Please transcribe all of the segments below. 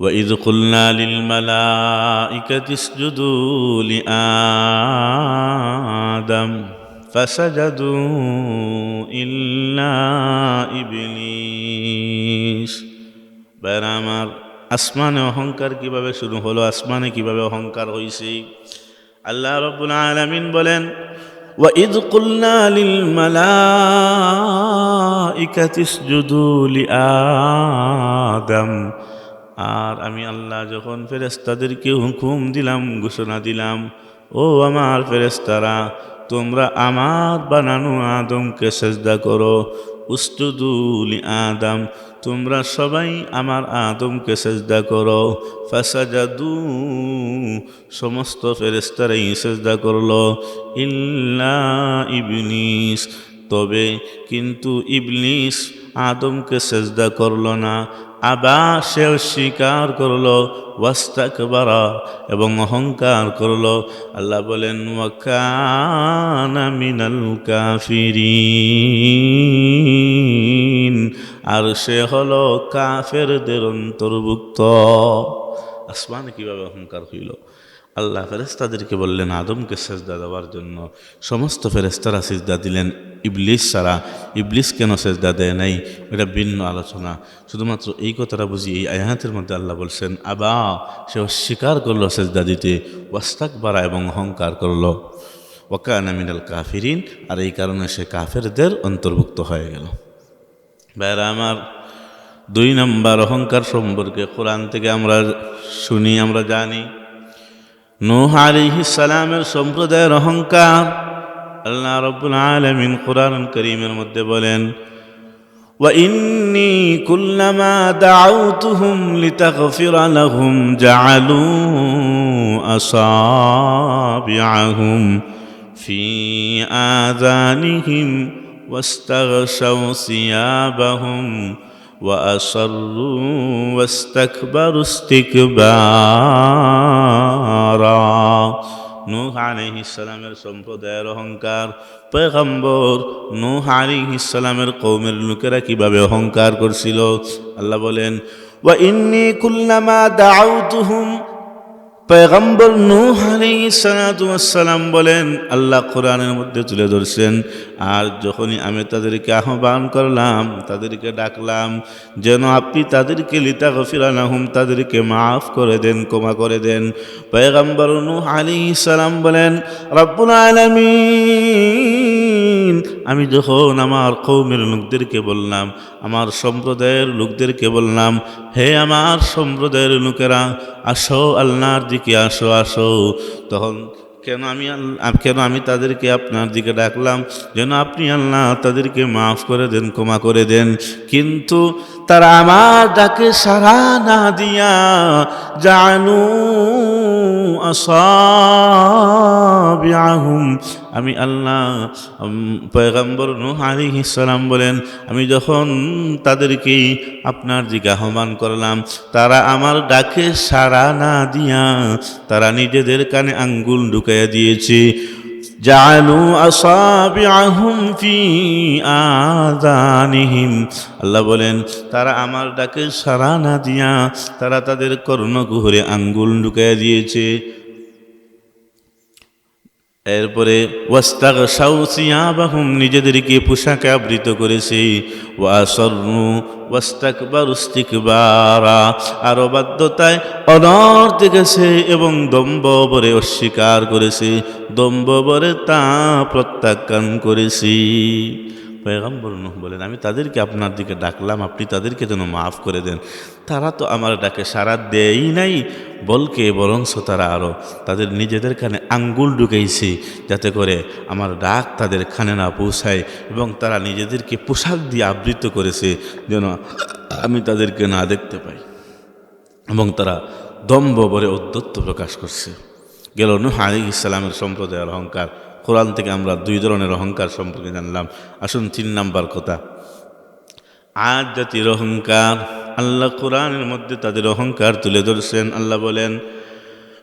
وإذ قلنا للملائكة اسجدوا لآدم فسجدوا إلا إبليس বের আমার আসমানে অহংকার কিভাবে শুরু হলো আসমানে কিভাবে অহংকার হয়েছে আল্লাহ রব্বুল আলামিন বলেন وإذ قلنا للملائكة اسجدوا لآدم আর আমি আল্লাহ যখন ফেরেস্তাদেরকে হুকুম দিলাম, ঘোষণা দিলাম, ও আমার ফেরেস্তারা তোমরা আমার বানানো আদমকে সেজদা করো। উস্তুদুলি আদম, তোমরা সবাই আমার আদমকে সেজদা করো। ফাসাজাদু, সমস্ত ফেরেস্তারাই সেজদা করল। ইল্লা ইবলিস, তবে কিন্তু ইবলিস আদমকে সেজদা করল না আবার সে স্বীকার করল, ওয়াস্তাকবারা, এবং অহংকার করল। আল্লাহ বলেন ওয়াকানা মিনাল কাফিরিন আর সে হলো কাফেরদের অন্তর্ভুক্ত। আসমান কীভাবে অহংকার হইল? আল্লাহ ফেরেস্তাদেরকে বললেন, আদমকে সেজদা দেওয়ার জন্য। সমস্ত ফেরেস্তারা সেজদা দিলেন। ইবলিস ছাড়া ইবলিস কেন সেজদা দেয় নাই? এটা ভিন্ন আলোচনা। শুধুমাত্র এই কথাটা বুঝি এই আয়াতের মধ্যে আল্লাহ বলছেন, আবা, সে অস্বীকার করল সেজদা দিতে ওয়াস্তাক বাড়া এবং অহংকার করল। ওয়াকানা মিনাল কাফিরিন, আর এই কারণে সে কাফেরদের অন্তর্ভুক্ত হয়ে গেল। ভাইরা আমার দুই নম্বর অহংকার সম্পর্কে কোরআন থেকে আমরা শুনি, আমরা জানি। নূহ আলাইহিস সালামের সম্প্রদায়ের অহংকার আল্লাহ রব্বুল আলামিন কোরআন করিমের মধ্যে বলেন وإني كلما دعوتهم لتغفر لهم جعلوا أصابعهم في آذانهم واستغشوا ثيابهم وأصروا واستكبروا استكبارا নূহ আলাইহিসসালামের সম্প্রদায়ের অহংকার। পেগম্বর নূহ আলাইহিসসালামের কৌমের লোকেরা কীভাবে অহংকার করছিল? আল্লাহ বলেন, ওয়া ইন্নি কুল্লামা দাউতুহুম পয়গম্বর নূহ সালাম বলেন, আল্লাহ কোরআনের মধ্যে তুলে ধরছেন, আর যখনই আমি তাদেরকে আহ্বান করলাম, তাদেরকে ডাকলাম, যেন আপনি তাদেরকে লিতা গফিরানাহুম তাদেরকে মাফ করে দেন, ক্ষমা করে দেন। পয়গম্বর নূহ সালাম বলেন, রব্বুল আলামিন আমি যখন আমার কৌমের লোকদেরকে বললাম, আমার সম্প্রদায়ের লোকদেরকে বললাম, হে আমার সম্প্রদায়ের লোকেরা, আসো আল্লাহর দিকে, আসো আসো। তখন কেন আমি কেন আমি তাদেরকে আপনার দিকে ডাকলাম? যেন আপনি আল্লাহ তাদেরকে মাফ করে দেন, ক্ষমা করে দেন। কিন্তু তারা আমার ডাকে সারা না দিয়া, জানু আসাবিআহুম আমি আল্লাহ পয়গম্বর নূহ আলাইহিস সালাম বলেন, আমি যখন তাদেরকে আপনার দিকে আহ্বান করলাম, তারা আমার ডাকে সাড়া না দিয়া তারা নিজেদের কানে আঙ্গুল ঢুকাইয়া দিয়েছে। জালু আসাবিআহুম ফি আযানিহিম। আল্লাহ বলেন, তারা আমার ডাকে সাড়া না দিয়া তারা তাদের কর্ণকুহরে আঙ্গুল ঢুকাইয়া দিয়েছে। এরপরে ওয়াস্তাগ সাউসিয়াবাহুম নিজেদেরকে পোশাকে আবৃত করেছে। ওয়াসর্নু ওয়াস্তাকবার উস্তিকবারা আরও বাধ্যতায় অনর্থ গেছে এবং দম্ববরে অস্বীকার করেছে। দম্ববরে তা প্রত্যাখ্যান করেছি। পয়গম্বর নূহ বলেন, আমি তাদেরকে আপনার দিকে ডাকলাম, আপনি তাদেরকে যেন মাফ করে দেন। তারা তো আমার ডাকে সারা দেয়ই নাই, বলকে বরংস তারা আরও তাদের নিজেদের কানে আঙ্গুল ঢুকাইছে, যাতে করে আমার ডাক তাদের খানে না পৌঁছায় এবং তারা নিজেদেরকে পোশাক দিয়ে আবৃত করেছে, যেন আমি তাদেরকে না দেখতে পাই। এবং তারা দম্ভ বলে উদ্যত্ত প্রকাশ করছে। গেল নূহ আলী ইসলামের সম্প্রদায়ের অহংকার কোরআন থেকে আমরা দুই ধরনের অহংকার সম্পর্কে জানলাম আসুন তিন নাম্বার কথা আজ জাতির অহংকার আল্লাহ কোরআনের মধ্যে তাদের অহংকার তুলে ধরছেন আল্লাহ বলেন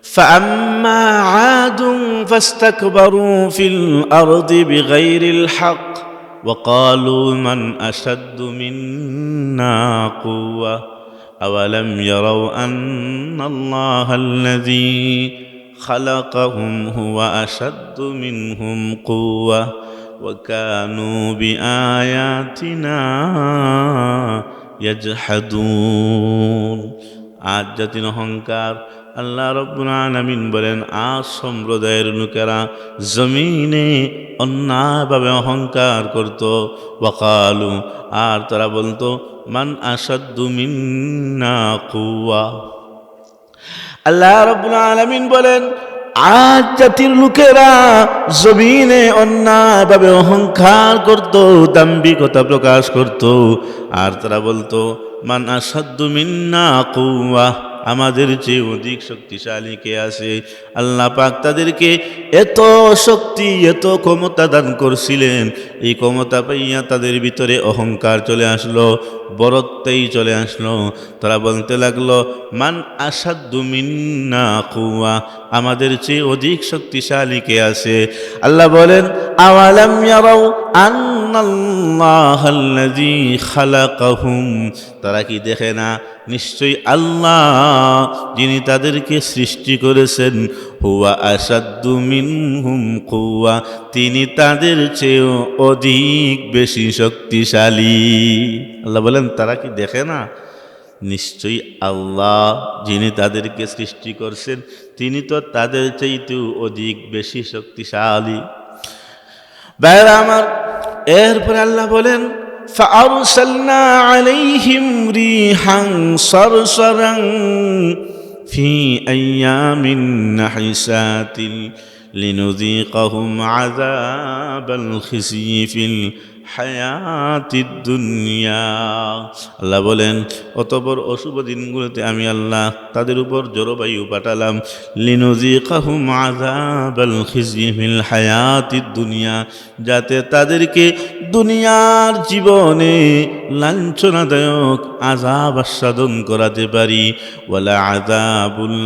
فأما عاد فاستكبروا في الأرض بغير الحق وقالوا من أشد منا قوة أولم يروا أن الله الذي خلقهم هو أشد منهم قوة وكانوا بآياتنا يجحدون আজ জাতির অহংকার আল্লাহ রব্বুল আলামিন বলেন আজ সম্প্রদায়ের লোকেরা জমিনে অন্যায়ভাবে অহংকার করত ওয়াকালু আর তারা বলতো মান আসাদ্দু মিন্না কুয়া আল্লাহ রব্বুল আলামিন বলেন, আজ জাতির লোকেরা জমিনে অন্যায়ভাবে অহংকার করত, দাম্ভিকতা প্রকাশ করত। আর তারা বলতো, মান আসাদ্দু মিন্না কুয়া আমাদের চেয়ে অধিক শক্তিশালী কে আছে? আল্লাহ পাক তাদেরকে এত শক্তি, এত ক্ষমতা দান করছিলেন। এই ক্ষমতা পাইয়া তাদের ভিতরে অহংকার চলে আসলো বরত্বেই চলে আসলো। তারা বলতে লাগল, মান আসাদ্দু মিন্না কুয়া আমাদের চেয়ে অধিক শক্তিশালী কে আছে? আল্লাহ বলেন, আওয়ালাম ইয়ারাও তারা কি দেখে না? নিশ্চয়ই আল্লাহ যিনি তাদেরকে সৃষ্টি করেছেন, হুয়া আসাদ্দু মিনহুম কুয়া তিনি তাদের চেয়েও অধিক বেশি শক্তিশালী। আল্লাহ বলেন, তারা কি দেখে না? নিশ্চয়ই আল্লাহ যিনি তাদেরকে সৃষ্টি করছেন, তিনি তো তাদের চাইতেও অধিক বেশি শক্তিশালী। বাইরা আমার এরপরে আল্লাহ বলেন فأرسلنا عليهم ريحا صرصرا في أيام نحسات لنذيقهم عذاب الخزي في হায়াতি দুনিয়া। আল্লাহ বলেন, অতপর অশুভ দিনগুলোতে আমি আল্লাহ তাদের উপর জলবায়ু পাঠালাম। লিনুজি কাহু আজাবাল খিজিমিল হায়াতি দুনিয়া, যাতে তাদেরকে দুনিয়ার জীবনে লাঞ্ছনাদায়ক আজাব আস্বাদন করাতে পারি। ওয়ালা আজাবুল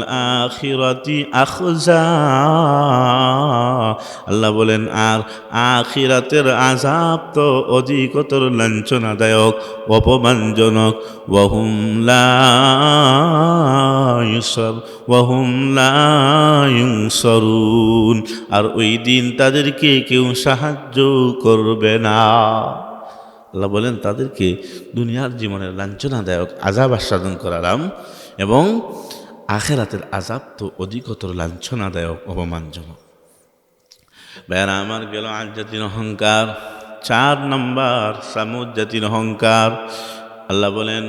আখিরাতি আখজা। আল্লাহ বলেন, আর আখিরাতের আজাব তো অধিকতর লাঞ্ছনাদায়ক, অপমানজনক। ওয়াহুম লা ইউসর, ওয়াহুম আর ওই দিন তাদেরকে কেউ সাহায্য করবে না। আল্লাহ বলেন, তাদেরকে দুনিয়ার জীবনের লাঞ্ছনাদায়ক আজাব আস্বাদন করালাম এবং আখেরাতের আজাব তো অধিকতর লাঞ্ছনাদায়ক, অপমানজনক। বেড়া আমার গেল আজ জাতির অহংকার। চার নম্বর সামুদ জাতির অহংকার আল্লাহ বলেন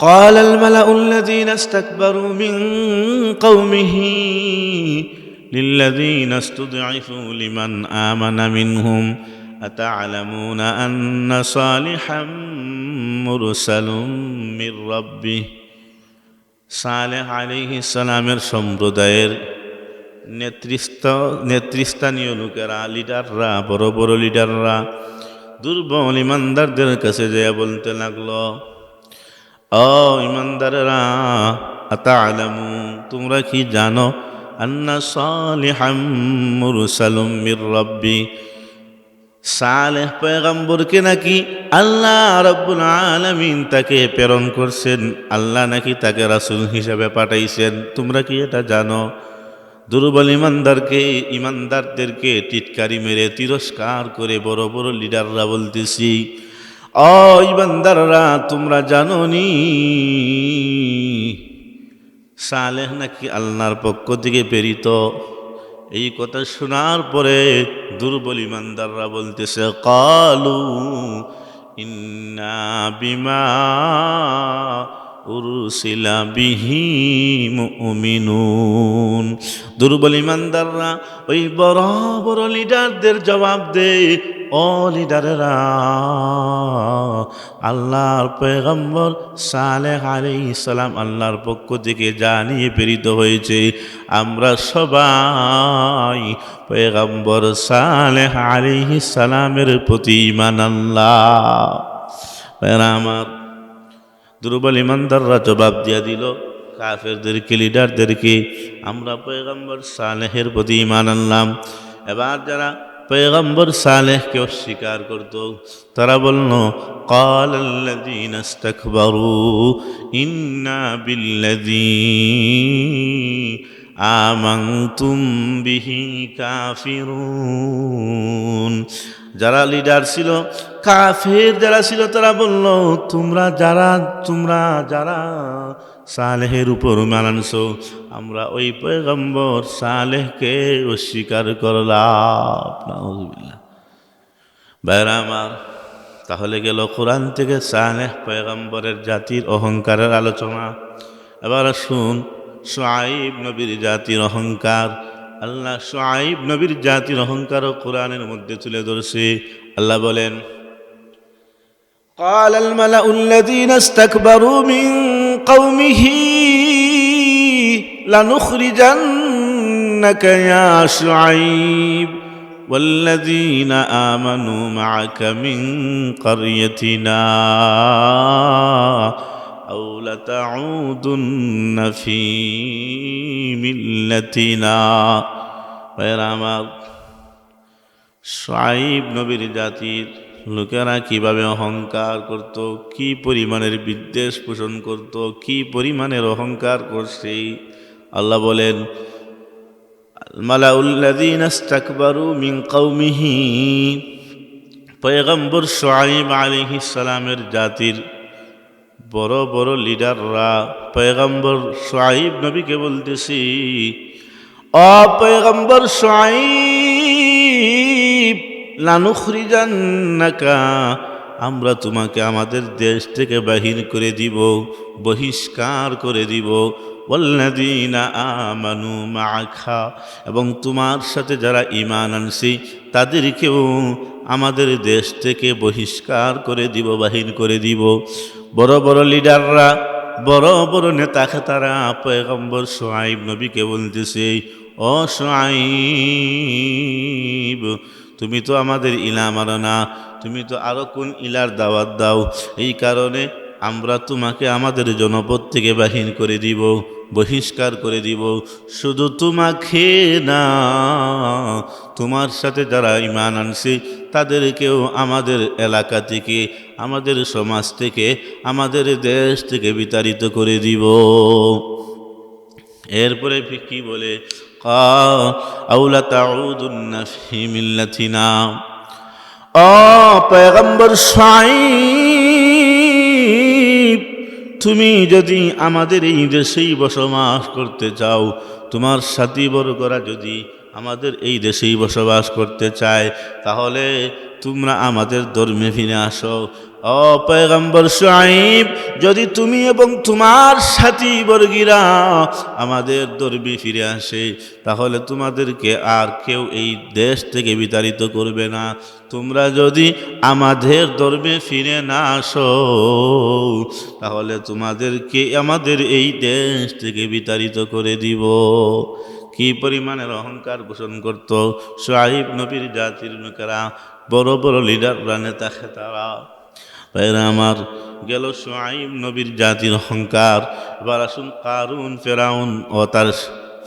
قال الملأ الذين استكبروا من قومه للذين استضعفوا لمن آمن منهم أتعلمون أن صالحا مرسل من ربه সালেহ আলিহি সালামের সম্প্রদায়ের নেতৃস্ಥ নেতৃস্থানীয় লোকেরা, লিডাররা, বড় বড় লিডাররা, দুর্বল ইমানদারদের কাছে যেয়ে বলতে লাগল, ও ইমানদারেরা আতা আলামু তোমরা কি জানো আন্না সালিহাম মুরসালুম মির রব্বি? সালেহ পয়গম্বরকে নাকি আল্লাহ রব্বুল আলমিন তাকে প্রেরণ করছেন, আল্লাহ নাকি তাকে রাসূল হিসাবে পাঠাইছেন, তোমরা কি এটা জানো? দুর্বল ইমানদারকে, ইমানদারদেরকে টিটকারি মেরে তিরস্কার করে বড় বড় লিডাররা বলতেছি, অ ইমানদাররা, তোমরা জানো নি সালেহ নাকি আল্লাহর পক্ষ থেকে প্রেরিত? এই কথা শোনার পরে দুর্বল ইমানদাররা বলতেছে, কালু ইন্না বিমা উরসিলা বিহি মুমিনুন। দুর্বল ইমানদাররা ওই বড় বড় লিডারদের জবাব দে, ও লিডারেরা, আল্লাহর পেগম্বর সালেহ আলী সালাম আল্লাহর পক্ষ থেকে জানিয়ে প্রেরিত হয়েছে, আমরা সবাই পেগম্বর সালেহ আলী সালামের প্রতি ইমান আল্লাহ। আমার দুর্বল ইমানদাররা জবাব দিয়া দিল কাফেরদেরকে লিডারদেরকে আমরা পয়গম্বর সালেহের প্রতি ইমান আনলাম এবার যারা পয়গম্বর সালেহকে অস্বীকার করত তারা বলল قال الذين استكبروا إنا بالذي آمنتم به كافرون যারা লিডার ছিল, কাফের যারা ছিল, তারা বলল, তোমরা যারা তোমরা যারা সালেহের উপর মানানছ আমরা ওই পয়গম্বর সালেহকে অস্বীকার করলাম। ভাইরা আমার, তাহলে গেল কোরআন থেকে সালেহ পয়গম্বরের জাতির অহংকারের আলোচনা। এবার শুন সোয়াইব নবীর জাতির অহংকার আল্লাহ সোয়াইব নবীর জাতির অহংকার ও কোরআনের মধ্যে তুলে ধরছে আল্লাহ বলেন قال الملأ الذين استكبروا من قومه لنخرجنك يا شعيب والذين آمنوا معك من قريتنا أو لتعودن في ملتنا غير আমার সাইব নবীর জাতির লোকেরা কিভাবে অহংকার করত কি পরিমাণের বিদ্বেষ পোষণ করত কি পরিমাণের অহংকার করছে আল্লাহ বলেন মালাউল্লাদিন আস্তাকবারু মিন কৌমিহি পয়গম্বর সোয়াইব আলিহি সালামের জাতির বড় বড় লিডাররা, পয়গম্বর সোয়াইব নবীকে বলতেছি, অ পয়গম্বর সোয়াইব লানুখরিজান্নাকা, আমরা তোমাকে আমাদের দেশ থেকে বাহির করে দিব, বহিষ্কার করে দিব। আমানু মাআখা এবং তোমার সাথে যারা ইমান আনছি, তাদেরকেও আমাদের দেশ থেকে বহিষ্কার করে দিব, বাহির করে দিব। বড় বড় লিডাররা, বড় বড় নেতা খেতারা, পয়গম্বর সোহাইব নবীকে বলতেছে, ও সোহাইব, তুমি তো আমাদের ইলা মারো না, তুমি তো আরও কোন ইলার দাওয়াত দাও। এই কারণে আমরা তোমাকে আমাদের জনপদ থেকে বাহির করে দিব, বহিষ্কার করে দিব। শুধু তোমাকে না, তোমার সাথে যারা ইমান আনছে, তাদেরকেও আমাদের এলাকা থেকে, আমাদের সমাজ থেকে, আমাদের দেশ থেকে বিতাড়িত করে দিব। এরপরে কি বলে আউলা তাউদুন্না ফি মিল্লাতিনা। ও পয়গম্বর সাইব তুমি যদি আমাদের এই দেশেই বসবাস করতে চাও, তোমার সাথী বর্গরা যদি আমাদের এই দেশেই বসবাস করতে চায়, তাহলে তোমরা আমাদের ধর্মে ফিরে আসো। ও পয়গম্বর সাইব যদি তুমি এবং তোমার সাথী বর্গীরা আমাদের ধর্মে ফিরে আসে, তাহলে তোমাদেরকে আর কেউ এই দেশ থেকে বিতাড়িত করবে না। তোমরা যদি আমাদের ধর্মে ফিরে না আসো, তাহলে তোমাদেরকে আমাদের এই দেশ থেকে বিতাড়িত করে দিব। কি পরিমাণের অহংকার পোষণ করত সোহাইব নবীর জাতির লোকেরা বড় বড় লিডাররা নেতা খেতারা তাইরা আমার গেল সোয়াইম নবীর জাতির অহংকার। এবার আসুন কারুন, ফেরাউন ও তার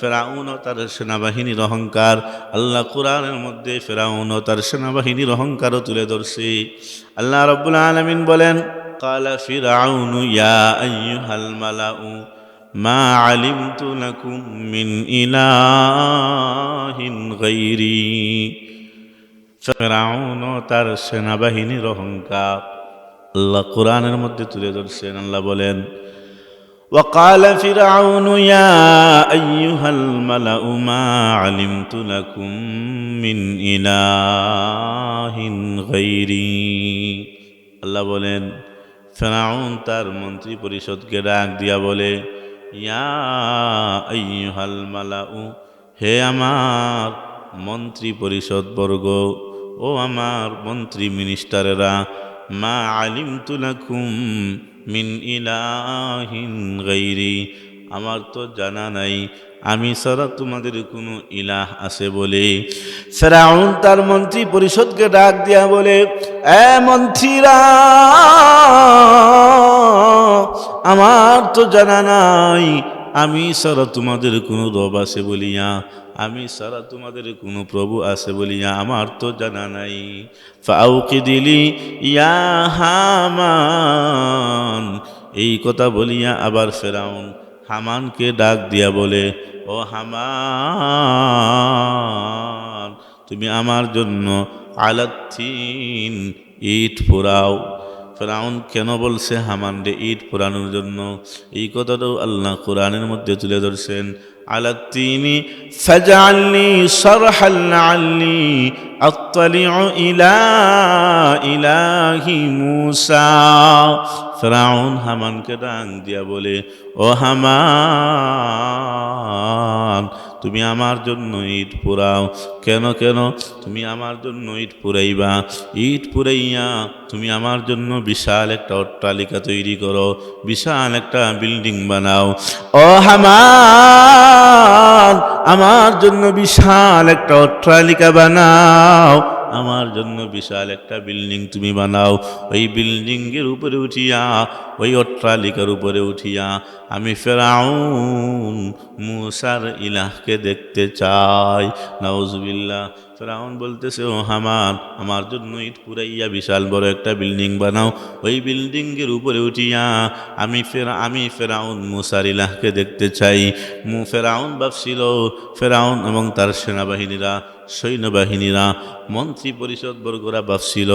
ফেরাউন ও তার সেনাবাহিনীর অহংকার। আল্লাহ কুরআনের মধ্যে ফেরাউন ও তার সেনাবাহিনীর অহংকারও তুলে ধরছে। আল্লাহ রব্বুল আলমিন বলেন, কালা ফিরাউন ইয়া আইয়ুহাল মালাউ, মা আলিমতু লাকুম মিন ইলাহিন ফেরাউন ও তার সেনাবাহিনীর অহংকার। আল্লাহ কোরআনের মধ্যে তুলে ধরছেন আল্লাহ বলেন وقال فرعون يا أيها الملأ ما علمت لكم من إله غيري আল্লাহ বলেন ফেরাউন তার মন্ত্রী পরিষদকে ডাক দিয়া বলে ইয়া আইয়ুহাল মালাউ হে আমার মন্ত্রী পরিষদ বর্গ ও আমার মন্ত্রী মিনিস্টারেরা মা আলিম তুলাকুম মিন ইলাহিন গাইরি। আমার তো জানা নাই, আমি ছাড়া তোমাদের কোনো ইলাহ আছে বলে। ফেরাউন তার মন্ত্রী পরিষদকে ডাক দিয়া বলে, এ মন্ত্রীরা, আমার তো জানা নাই আমি সারা তোমাদের কোনো রব আছে বলিয়া, আমি সারা তোমাদের কোনো প্রভু আছে বলিয়া আমার তো জানা নাই। ফাউকি দিলি ইয়া হামান, এই কথা বলিয়া আবার ফেরাউন হামানকে ডাক দিয়া বলে, ও হামান, তুমি আমার জন্য আলাথিন ইট পোড়াও। ফেরাউন কেন বলছে হামান রে ইট পোড়ানোর জন্য? এই কথাটাও আল্লাহ কোরআনের মধ্যে তুলে ধরছেন। হামানকে ডাক দিয়া বলে, ও হামান তুমি আমার জন্য ইট পুরাও। কেন কেন? তুমি আমার জন্য ইট পুরাইবা। ইট পুরাইয়া তুমি আমার জন্য বিশাল একটা অট্টালিকা তৈরি করো, বিশাল একটা বিল্ডিং বানাও। ও হামার আমার জন্য বিশাল একটা অট্টালিকা বানাও। আমার জন্য বিশাল একটা বিল্ডিং তুমি বানাও। ওই বিল্ডিংয়ের উপরে উঠিয়া, ওই অট্টালিকার উপরে উঠিয়া আমি ফেরাউন মুসার ইলাহকে দেখতে চাই। নাউজবিল্লা ফেরাউন বলতেছে, ও হামান আমার জন্য ইট পুরাইয়া বিশাল বড় একটা বিল্ডিং বানাও। ওই বিল্ডিংয়ের উপরে উঠিয়া আমি ফেরা, আমি ফেরাউন মুসারিলাহকে দেখতে চাই। মু, ফেরাউন ভাবছিল, ফেরাউন এবং তার সেনাবাহিনীরা, সৈন্যবাহিনীরা, মন্ত্রী পরিষদ বর্গরা ভাবছিল,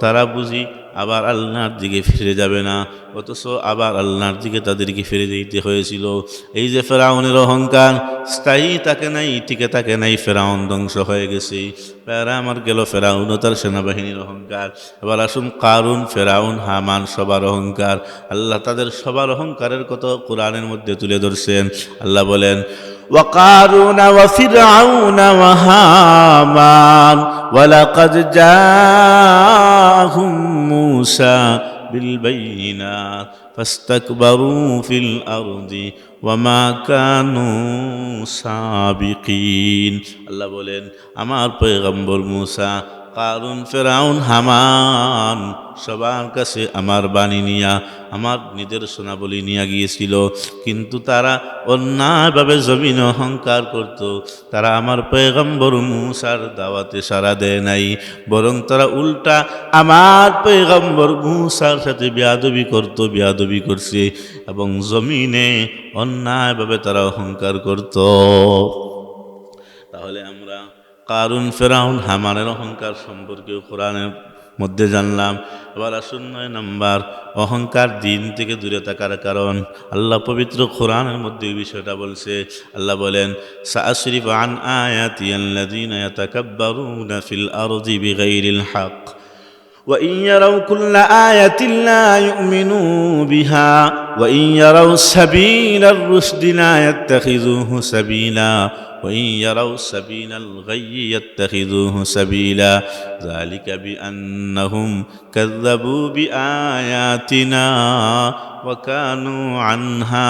তারা বুঝি আবার আল্লাহর দিকে ফিরে যাবে না। অথচ আবার আল্লাহর দিকে তাদেরকে ফিরে যেতে হয়েছিল। এই যে ফেরাউনের অহংকার, স্থায়ী তাকে নাই, টিকে তাকে নাই, ফেরাউন ধ্বংস হয়ে গেছে। প্যারা আমার গেল ফেরাউন ও তার সেনাবাহিনীর অহংকার। এবার আসুন কারুন, ফেরাউন, হামান সবার অহংকার। আল্লাহ তাদের সবার অহংকারের কথা কোরআনের মধ্যে তুলে ধরছেন। আল্লাহ বলেন وقارون وفرعون وهامان ولقد جاءهم موسى بالبينات فاستكبروا في الأرض وما كانوا سابقين الله বলেন আমার পয়গম্বর মুসা কারুন ফেরাউন হামান, সবার কাছে আমার বাণী নিয়া, আমার নিদর্শনাবলী নিয়ে গিয়েছিল। কিন্তু তারা অন্যায়ভাবে জমিন অহংকার করত। তারা আমার পেগম্বর মুসার দাওয়াতে সারা দেয় নাই, বরং তারা উল্টা আমার পেগম্বর মুসার সাথে বিয়াদবি করত, বিয়াদবি করছে এবং জমিনে অন্যায়ভাবে তারা অহংকার করত। তাহলে আমরা কারুন ফেরাউন, হামানের অহংকার সম্পর্কেও কোরআনের মধ্যে জানলাম। এবার আসুন নয় নাম্বার, অহংকার দিন থেকে দূরে থাকার কারণ। আল্লাহ পবিত্র কোরআনের মধ্যে এই বিষয়টা বলছে। আল্লাহ বলেন সাশরিফ আন আয়াতি আল্লাযীনা ইয়াতাকাব্বারুনা ফিল আরদি বিগাইরিল হক। وإن يروا كل آية لا يؤمنوا بها وإن يروا سبيل الرشد لا يتخذوه سبيلا وإن يروا سبيل الغي يتخذوه سبيلا ذلك بأنهم كذبوا بآياتنا وكانوا عنها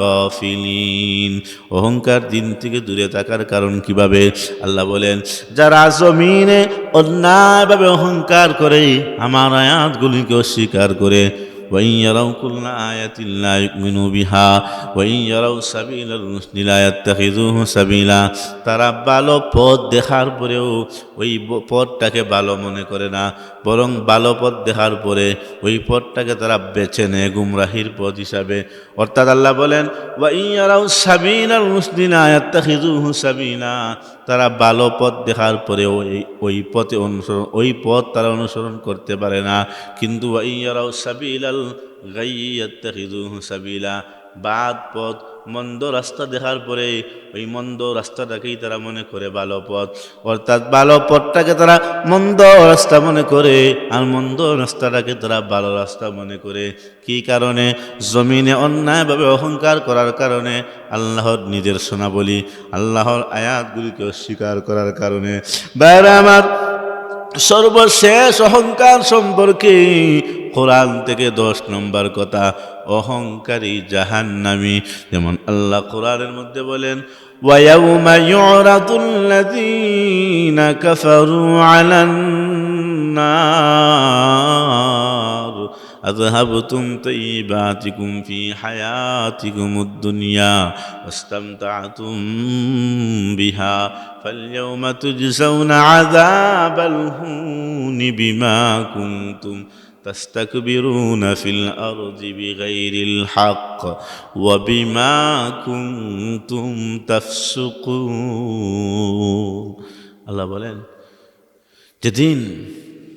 غافلين অহংকার দিন থেকে দূরে থাকার কারণ কিভাবে আল্লাহ বলেন যারা জমিনে অন্যায়ভাবে অহংকার করে আমার আয়াতগুলিকে অস্বীকার করে وإن يروا كل آية لا يؤمنوا بها وإن يروا سبيل الرشد لا يتخذوه سبيلا তারা ভালো পথ দেখার পরেও ওই ব- পথটাকে ভালো মনে করে না বরং ভালো পথ দেখার পরে ওই পথটাকে তারা বেছে নেয় গুমরাহির পথ হিসাবে। অর্থাৎ আল্লাহ বলেন সাবিনা তারা ভালো পথ দেখার পরে ওই ওই পথে অনুসরণ, ওই পথ তারা অনুসরণ করতে পারে না। কিন্তু সাবিল আল গাইয়াত্তাখিজুহু সাবিলা। বাদ পথ মন্দ রাস্তা দেখার পরে ওই মন্দ রাস্তাটাকেই তারা মনে করে ভালো পথ। অর্থাৎ ভালো পথটাকে তারা মন্দ রাস্তা মনে করে আর মন্দ রাস্তাটাকে তারা ভালো রাস্তা মনে করে। কি কারণে? জমিনে অন্যায়ভাবে অহংকার করার কারণে আল্লাহর নিদর্শনা বলি আল্লাহর আয়াতগুলিকে অস্বীকার করার কারণে। বাইরে আমার সর্বশেষ অহংকার সম্পর্কে কোরআন থেকে দশ নম্বর কথা অহংকারী জাহান্নামী যেমন আল্লাহ কোরআনের মধ্যে বলেন ويوم يعرض الذين كفروا على النار أذهبتم طيباتكم في حياتكم الدنيا واستمتعتم بها فاليوم تجزون عذاب الهون بما كنتم تستكبرون في الأرض بغير الحق وبما كنتم تفسقون الله বলেন যেদিন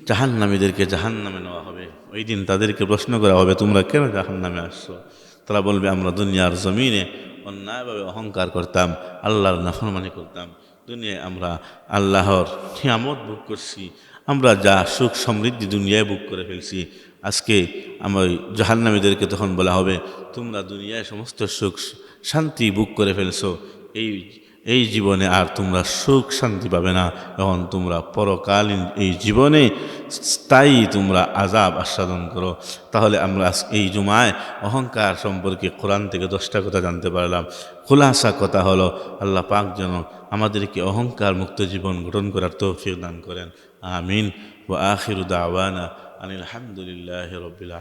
জাহান্নামীদেরকে জাহান্নামে নেওয়া হবে ওই দিন তাদেরকে প্রশ্ন করা হবে, তোমরা কেন জাহান্নামে আসছো? তারা বলবে, আমরা দুনিয়ার জমিনে অন্যায়ভাবে অহংকার করতাম, আল্লাহর নাফরমানি করতাম। দুনিয়ায় আমরা আল্লাহর নিয়ামত ভোগ করছি, আমরা যা সুখ সমৃদ্ধি দুনিয়ায় বুক করে ফেলছি। আজকে আমার জাহান্নামীদেরকে তখন বলা হবে, তোমরা দুনিয়ায় সমস্ত সুখ শান্তি বুক করে ফেলছো। এই এই জীবনে আর তোমরা সুখ শান্তি পাবে না। এখন তোমরা পরকালীন এই জীবনে স্থায়ী তোমরা আজাব আস্বাদন করো। তাহলে আমরা এই জুমায় অহংকার সম্পর্কে কোরআন থেকে দশটা কথা জানতে পারলাম। খোলাসা কথা হলো, আল্লাহ পাক যেন আমাদেরকে অহংকার মুক্ত জীবন গঠন করার তৌফিক দান করেন। আমিন। ও আখির দাওয়ানা আনিল আলহামদুলিল্লাহ রবিল